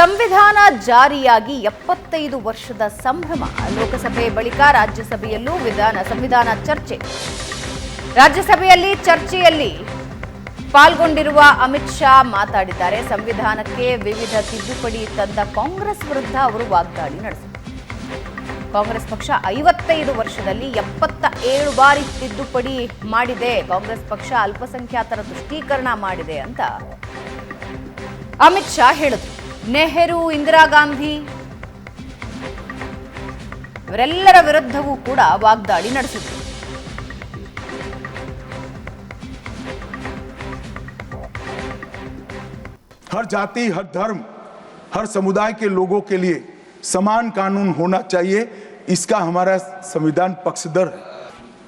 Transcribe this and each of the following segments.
ಸಂವಿಧಾನ ಜಾರಿಯಾಗಿ ಎಪ್ಪತ್ತೈದು ವರ್ಷದ ಸಂಭ್ರಮ. ಲೋಕಸಭೆ ಬಳಿಕ ರಾಜ್ಯಸಭೆಯಲ್ಲೂ ವಿಧಾನ ಸಂವಿಧಾನ ಚರ್ಚೆ. ರಾಜ್ಯಸಭೆಯಲ್ಲಿ ಚರ್ಚೆಯಲ್ಲಿ ಪಾಲ್ಗೊಂಡಿರುವ ಅಮಿತ್ ಶಾ ಮಾತಾಡಿದ್ದಾರೆ. ಸಂವಿಧಾನಕ್ಕೆ ವಿವಿಧ ತಿದ್ದುಪಡಿ ತಂದ ಕಾಂಗ್ರೆಸ್ ವಿರುದ್ಧ ಅವರು ವಾಗ್ದಾಳಿ ನಡೆಸಿದರು. ಕಾಂಗ್ರೆಸ್ ಪಕ್ಷ ಐವತ್ತೈದು ವರ್ಷದಲ್ಲಿ ಎಪ್ಪತ್ತ ಏಳು ಬಾರಿ ತಿದ್ದುಪಡಿ ಮಾಡಿದೆ. ಕಾಂಗ್ರೆಸ್ ಪಕ್ಷ ಅಲ್ಪಸಂಖ್ಯಾತರ ತುಷ್ಟೀಕರಣ ಮಾಡಿದೆ ಅಂತ ಅಮಿತ್ ಶಾ ಹೇಳಿದ್ರು. ನೆಹರು ಇಂದಿರಾ ಗಾಂಧಿ ಇವರೆಲ್ಲರ ವಿರುದ್ಧವೂ ಕೂಡ ವಾಗ್ದಾಳಿ ನಡೆಸಿದ್ರು हर जाति हर धर्म हर समुदाय के लोगों के लिए समान कानून होना चाहिए इसका हमारा संविधान पक्षधर है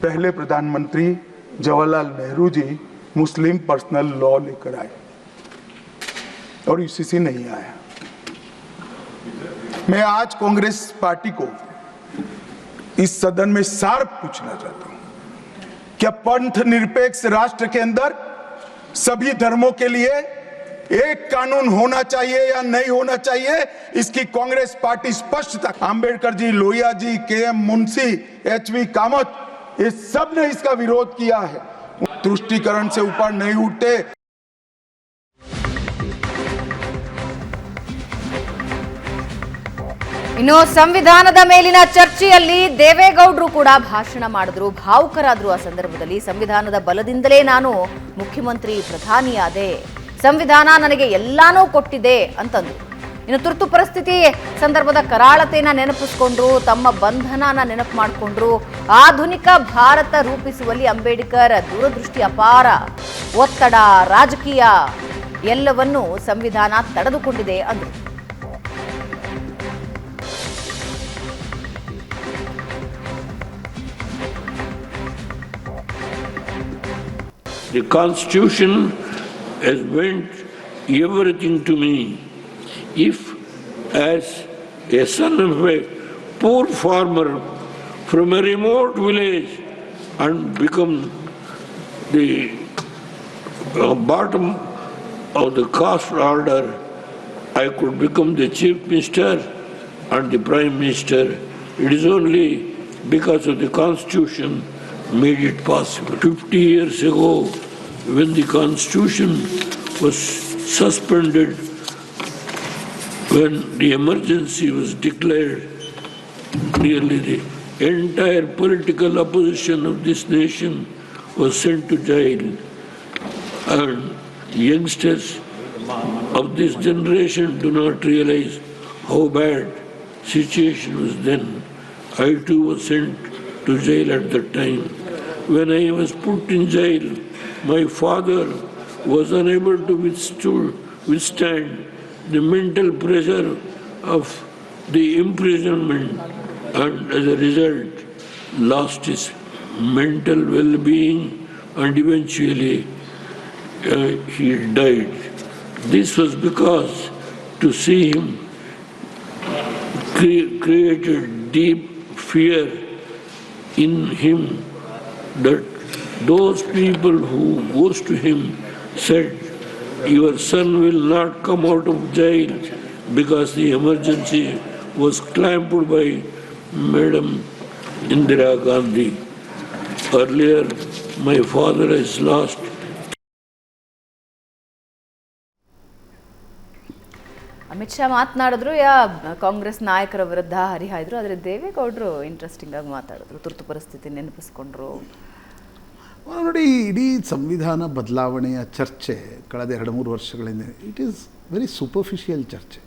पहले प्रधानमंत्री Jawaharlal Nehru ji Muslim personal law लेकर आए और यूसीसी नहीं आया मैं आज कांग्रेस पार्टी को इस सदन में सार पूछना चाहता हूँ। क्या पंथ निरपेक्ष राष्ट्र के अंदर सभी धर्मों के लिए एक कानून होना चाहिए या नहीं होना चाहिए, इसकी कांग्रेस पार्टी स्पष्टता। Ambedkar ji, Lohia ji, K M Munshi H V Kamath, ये सबने इसका विरोध किया है। तुष्टिकरण से ऊपर नहीं उठते। ಇನ್ನು ಸಂವಿಧಾನದ ಮೇಲಿನ ಚರ್ಚೆಯಲ್ಲಿ ದೇವೇಗೌಡರು ಕೂಡ ಭಾಷಣ ಮಾಡಿದ್ರು, ಭಾವುಕರಾದ್ರು ಆ ಸಂದರ್ಭದಲ್ಲಿ. ಸಂವಿಧಾನದ ಬಲದಿಂದಲೇ ನಾನು ಮುಖ್ಯಮಂತ್ರಿ ಪ್ರಧಾನಿಯಾದೆ. ಸಂವಿಧಾನ ನನಗೆ ಎಲ್ಲಾನೂ ಕೊಟ್ಟಿದೆ ಅಂತಂದು ಇನ್ನು ತುರ್ತು ಪರಿಸ್ಥಿತಿ ಸಂದರ್ಭದ ಕರಾಳತೆಯನ್ನ ನೆನಪಿಸ್ಕೊಂಡ್ರು, ತಮ್ಮ ಬಂಧನನ ನೆನಪು ಮಾಡಿಕೊಂಡ್ರು. ಆಧುನಿಕ ಭಾರತ ರೂಪಿಸುವಲ್ಲಿ ಅಂಬೇಡ್ಕರ್ ದೂರದೃಷ್ಟಿ ಅಪಾರ ಒತ್ತಡ, ರಾಜಕೀಯ ಎಲ್ಲವನ್ನೂ ಸಂವಿಧಾನ ತಡೆದುಕೊಂಡಿದೆ ಅಂದ್ರು. The Constitution has meant everything to me. If, as a son of a poor farmer from a remote village and become the uh, bottom of the caste order, I could become the chief minister and the prime minister. It is only because of the constitution made it possible. 50 years ago, when the constitution was suspended, when the emergency was declared, nearly the entire political opposition of this nation was sent to jail. And youngsters of this generation do not realize how bad situation was then. I too was sent to jail at that time. When I was put in jail, my father was unable to withstand the mental pressure of the imprisonment and as a result lost his mental well-being and eventually uh, he died. This was because to see him cre- created deep fear in him that those people who goes to him said, your son will not come out of jail because the emergency was clamped by Madam Indira Gandhi. Earlier, my father has lost Amit Shah ಮಾತನಾಡಿದ್ರು, ಯಾ ಕಾಂಗ್ರೆಸ್ ನಾಯಕರ ವಿರುದ್ಧ ಹರಿಹಾಯ್ದ್ರು, ಆದರೆ ದೇವೇಗೌಡರು interesting ಆಗಿ ಮಾತಾಡಿದ್ರು, ತುರ್ತು ಪರಿಸ್ಥಿತಿ ನೆನಪಿಸ್ಕೊಂಡ್ರು. ನೋಡಿ, ಇಡೀ ಸಂವಿಧಾನ ಬದಲಾವಣೆಯ ಚರ್ಚೆ ಕಳೆದ ಎರಡು ಮೂರು ವರ್ಷಗಳಿಂದ ಇಟ್ ಈಸ್ ವೆರಿ ಸೂಪರ್ಫಿಷಿಯಲ್ ಚರ್ಚೆ.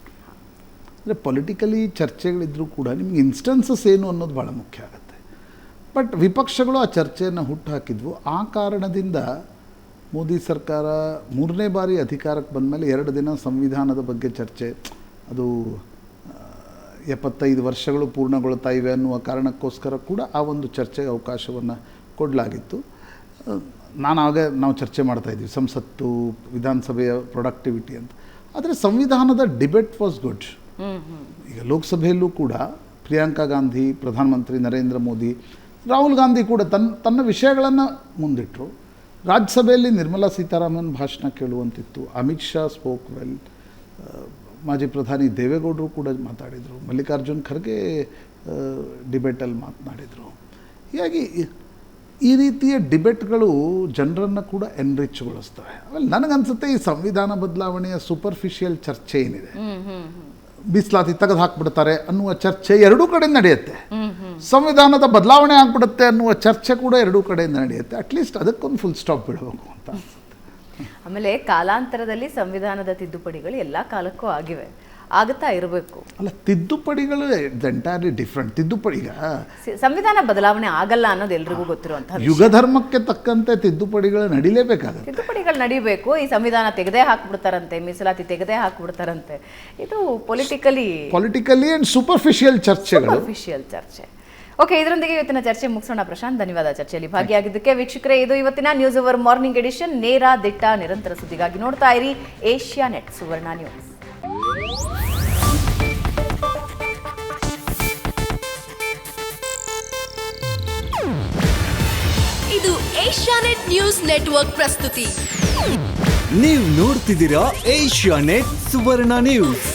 ಅಂದರೆ ಪೊಲಿಟಿಕಲಿ ಚರ್ಚೆಗಳಿದ್ದರೂ ಕೂಡ ನಿಮ್ಗೆ ಇನ್ಸ್ಟೆನ್ಸಸ್ ಏನು ಅನ್ನೋದು ಭಾಳ ಮುಖ್ಯ ಆಗುತ್ತೆ. ಬಟ್ ವಿಪಕ್ಷಗಳು ಆ ಚರ್ಚೆಯನ್ನು ಹುಟ್ಟುಹಾಕಿದ್ವು ಆ ಕಾರಣದಿಂದ ಮೋದಿ ಸರ್ಕಾರ ಮೂರನೇ ಬಾರಿ ಅಧಿಕಾರಕ್ಕೆ ಬಂದಮೇಲೆ ಎರಡು ದಿನ ಸಂವಿಧಾನದ ಬಗ್ಗೆ ಚರ್ಚೆ. ಅದು ಎಪ್ಪತ್ತೈದು ವರ್ಷಗಳು ಪೂರ್ಣಗೊಳ್ತಾ ಇವೆ ಅನ್ನುವ ಕಾರಣಕ್ಕೋಸ್ಕರ ಕೂಡ ಆ ಒಂದು ಚರ್ಚೆಗೆ ಅವಕಾಶವನ್ನು ಕೊಡಲಾಗಿತ್ತು. ನಾನು ಆಗ ನಾವು ಚರ್ಚೆ ಮಾಡ್ತಾ ಇದ್ವಿ ಸಂಸತ್ತು ವಿಧಾನಸಭೆಯ ಪ್ರೊಡಕ್ಟಿವಿಟಿ ಅಂತ. ಆದರೆ ಸಂವಿಧಾನದ ಡಿಬೇಟ್ ವಾಸ್ ಗುಡ್ ಈಗ ಲೋಕಸಭೆಯಲ್ಲೂ ಕೂಡ ಪ್ರಿಯಾಂಕಾ ಗಾಂಧಿ ಪ್ರಧಾನಮಂತ್ರಿ ನರೇಂದ್ರ ಮೋದಿ ರಾಹುಲ್ ಗಾಂಧಿ ಕೂಡ ತನ್ನ ತನ್ನ ವಿಷಯಗಳನ್ನು ಮುಂದಿಟ್ಟರು ರಾಜ್ಯಸಭೆಯಲ್ಲಿ ನಿರ್ಮಲಾ ಸೀತಾರಾಮನ್ ಭಾಷಣ ಕೇಳುವಂತಿತ್ತು. ಅಮಿತ್ ಶಾ ಸ್ಪೋಕ್ ವೆಲ್ ಮಾಜಿ ಪ್ರಧಾನಿ ದೇವೇಗೌಡರು ಕೂಡ ಮಾತಾಡಿದರು. ಮಲ್ಲಿಕಾರ್ಜುನ್ ಖರ್ಗೆ ಡಿಬೇಟಲ್ಲಿ ಮಾತನಾಡಿದರು. ಹೀಗಾಗಿ ಈ ರೀತಿಯ ಡಿಬೇಟ್ಗಳು ಜನರನ್ನು ಕೂಡ ಎನ್ರಿಚ್ಗೊಳಿಸ್ತವೆ ಆಮೇಲೆ ನನಗನ್ಸುತ್ತೆ ಈ ಸಂವಿಧಾನ ಬದಲಾವಣೆಯ ಸೂಪರ್ಫಿಷಿಯಲ್ ಚರ್ಚೆ ಏನಿದೆ. ಮೀಸಲಾತಿ ತೆಗೆದು ಹಾಕ್ಬಿಡ್ತಾರೆ ಅನ್ನುವ ಚರ್ಚೆ ಎರಡೂ ಕಡೆ ನಡೆಯುತ್ತೆ. ಸಂವಿಧಾನದ ಬದಲಾವಣೆ ಆಗ್ಬಿಡುತ್ತೆ ಅನ್ನುವ ಚರ್ಚೆ ಕೂಡ ಎರಡೂ ಕಡೆಯಿಂದ ನಡೆಯುತ್ತೆ. ಅಟ್ಲೀಸ್ಟ್ ಅದಕ್ಕೊಂದು ಫುಲ್ ಸ್ಟಾಪ್ ಬಿಡಬೇಕು ಅಂತ ಆಮೇಲೆ ಕಾಲಾಂತರದಲ್ಲಿ ಸಂವಿಧಾನದ ತಿದ್ದುಪಡಿಗಳು ಎಲ್ಲ ಕಾಲಕ್ಕೂ ಆಗಿವೆ. ಆಗುತ್ತಾ ಇರಬೇಕು. ಅಲ್ಲ ತಿದ್ದುಪಡಿಗಳು ಎಂಟೈರ್ಲಿ ಡಿಫ್ರೆಂಟ್ ತಿದ್ದುಪಡಿ ಈಗ ಸಂವಿಧಾನ ಬದಲಾವಣೆ ಆಗಲ್ಲ ಅನ್ನೋದು ಎಲ್ರಿಗೂ ಗೊತ್ತಿರುವಂತಹ. ಯುಗ ಧರ್ಮಕ್ಕೆ ತಕ್ಕಂತೆ ತಿದ್ದುಪಡಿಗಳು ನಡಿಲೇಬೇಕಾಗುತ್ತೆ. ತಿದ್ದುಪಡಿಗಳು ನಡೀಬೇಕು. ಈ ಸಂವಿಧಾನ ತೆಗೆದೇ ಹಾಕ್ಬಿಡ್ತಾರಂತೆ ಮೀಸಲಾತಿ ತೆಗೆದೇ ಹಾಕ್ಬಿಡ್ತಾರಂತೆ. ಇದು ಪೊಲಿಟಿಕಲಿ ಪೊಲಿಟಿಕಲಿ ಅಂಡ್ ಸೂಪರ್ಫಿಷಿಯಲ್ ಚರ್ಚೆಗಳು. ಸೂಪರ್ಫಿಷಿಯಲ್ ಚರ್ಚೆ. ಓಕೆ ಇದರೊಂದಿಗೆ ಇವತ್ತಿನ ಚರ್ಚೆ ಮುಗಿಸೋಣ ಪ್ರಶಾಂತ್. ಧನ್ಯವಾದ ಚರ್ಚೆಯಲ್ಲಿ ಭಾಗಿಯಾಗಿದ್ದಕ್ಕೆ. ವೀಕ್ಷಕರೇ ಇದು ಇವತ್ತಿನ ನ್ಯೂಸ್ ಅವರ್ ಮಾರ್ನಿಂಗ್ ಎಡಿಷನ್ ನೇರ ದಿಟ್ಟ ನಿರಂತರ ಸುದ್ದಿಗಾಗಿ ನೋಡ್ತಾ ಇರಿ ಏಷ್ಯಾ ನೆಟ್ ಸುವರ್ಣ ನ್ಯೂಸ್ ಇದು ಏಷ್ಯಾನೆಟ್ ನ್ಯೂಸ್ ನೆಟ್ವರ್ಕ್ ಪ್ರಸ್ತುತಿ. ನೀವು ನೋಡ್ತಿದ್ದೀರಾ ಏಷ್ಯಾ ನೆಟ್ ಸುವರ್ಣ ನ್ಯೂಸ್